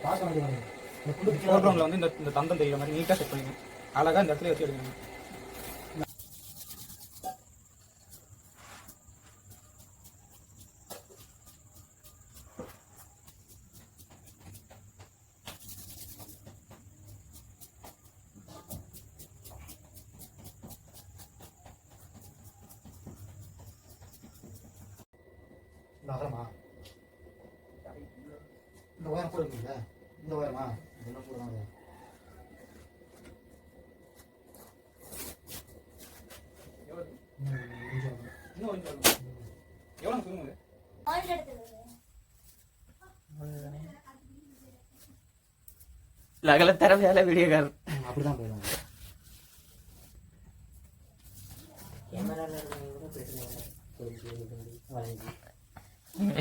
பிச்சை ஃபோர்க்ரவுண்டில் வந்து இந்த இந்த தந்தம் தெரியுற மாதிரி நீட்டாக செட் பண்ணிங்க அழகாக இந்த இடத்துல வச்சு எடுக்கணும். அகலமா இந்த உயரம் கூட இருக்குல்ல இந்த உயரமா இதெல்லாம் சொல்லுங்க லகல தர வேலை வீடியோக்கார் ம், அப்படிதான் போயிடும்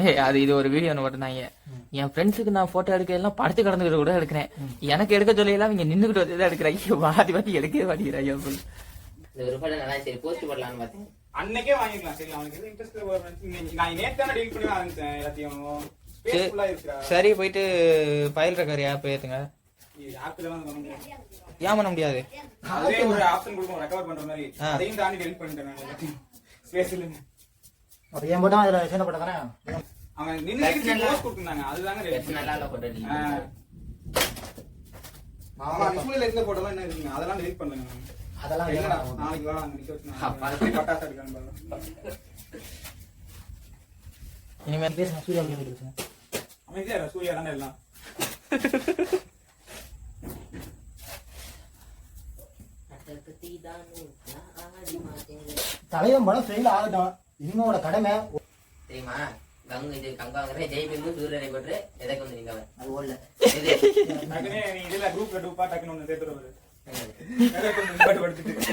ஏய் அது இது ஒரு வீடியோ ஒன்று போட்டிருந்தாங்க. என் ஃப்ரெண்ட்ஸுக்கு நான் போட்டோ எடுக்க எல்லாம் படத்து கடந்துக்கிட்டு கூட எடுக்கிறேன். எனக்கு எடுக்க சொல்லி எல்லாம் இங்க நின்றுகிட்டு வந்து தான் எடுக்கிறாங்க வாதி வாதி எடுக்கவே சொல்லு இந்த ஒரு படம் நல்லா சரி போஸ்ட் போடலாம்னு பார்த்தேன். அன்னைக்கே வாங்கிக்கலாம். சரி அவனுக்கு எது இன்ட்ரெஸ்ட் நான் நேற்று தானே டீல் பண்ணி ஆரம்பிச்சேன் எல்லாத்தையும். சரி போயிட்டு ஃபைல் ரெக்கார்ட் ஆப் ஏத்துங்க. தான் ஏன் பண்ண முடியாது? அதே ஒரு ஆப்ஷன் கொடுக்கும் ரெக்கவர் பண்ற மாதிரி. அதையும் தாண்டி டெலிட் பண்ணிட்டேன் ஸ்பேஸ் அப்ப என் மட்டும் அதுல சேர்ந்த போட்டதானே அவன் அதுதாங்க பெருசு நல்லா இல்ல போட்டோ இருந்த போட்டோலாம் என்ன இருக்குங்க? அதெல்லாம் டெலிட் பண்ணுங்க. அதெல்லாம். நாளைக்கு வா அங்க நிக்க வச்சு அப்பா. நான் பட்டாசு அடிக்கலாம்னு பாருங்க. இனிமேல் பேசுங்க சூர்யா பேசுங்க அமைதியா சூர்யா தானே எல்லாம். தலைவன் படம் ஃபெயில் ஆகட்டும். என்னோட கடமை தெரியுமா? கங்கு இது கங்காங்கிற ஜெய்பீமு சூரியனை போட்டு எதைக்கு வந்து நீங்க அது ஓடல. இதுல குரூப்ல டூப்பா டக்குன்னு ஒண்ணு சேர்த்துட்டு வருது என்னது?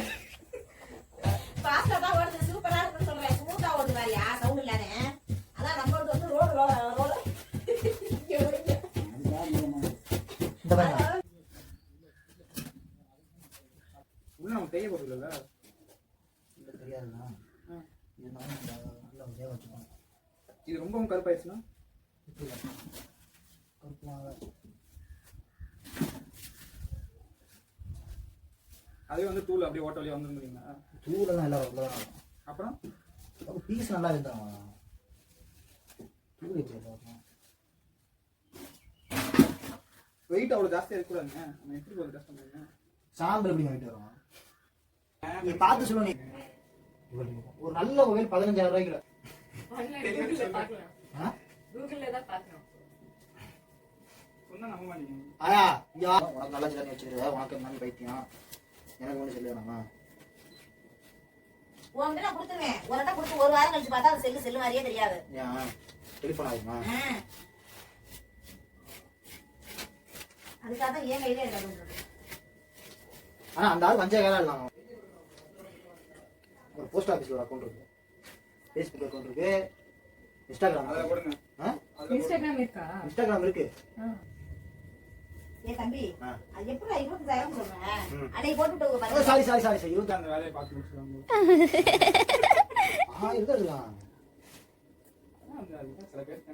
இது ரொம்பவும். கருப்புலாம் அதே வந்து தூள் அப்படியே ஓட்ட வழியா வந்துருந்தீங்களா தூளெல்லாம் எல்லாம் இருக்கும் அப்புறம்? அப்போ பீஸ் நல்லா இருந்தாங்க தூள் எப்படி வெயிட் அவ்வளவு ஜாஸ்தியா இருக்கக்கூடாதுங்க. நம்ம எப்படி ஒரு கஷ்டம் பண்ணுங்க சாம்பல் எப்படி வாங்கிட்டு வரோம் நீ பார்த்து சொல்லு நீ. இவ்வளவு இருக்கும். ஒரு நல்ல மொபைல் பதினஞ்சாயிரம் ரூபாய்க்கு ஆயா யா உனக்கு நல்ல சிலர் வச்சிருக்க உனக்கு என்ன பைத்தியம்? எனக்கு ஒன்றும் சொல்லுவேண்ணா உன்கிட்ட நான் கொடுத்துருவேன். ஒரு இடம் கொடுத்து ஒரு வாரம் கழிச்சு பார்த்தா அது செல்லு செல்லு மாதிரியே தெரியாது. ஏன்? டெலிஃபோன் ஆகுமா. அதுக்காக என் கையிலே இருக்காது ஆனா அந்த ஆள் வஞ்ச வேலை இல்லாம ஒரு போஸ்ட் ஆஃபீஸ்ல ஒரு அக்கௌண்ட் இருக்கு. ஃபேஸ்புக் அக்கௌண்ட் இருக்கு. இன்ஸ்டாகிராம்? இன்ஸ்டாகிராம் இருக்கா? இன்ஸ்டாகிராம் இருக்கு. ஏன் தம்பி. அது எப்படி இருபத்தஞ்சாயிரம் சொல்றேன் பாருங்க சாரி சாரி சாரி சாரி இருபத்தி அந்த வேலையை பார்த்து முடிச்சுருவாங்க ஆ இருக்கலாம் அதான் அந்த அதுதான் சில பேர்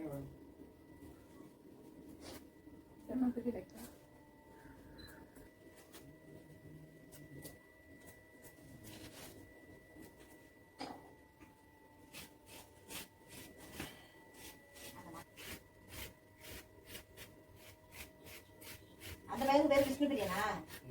that.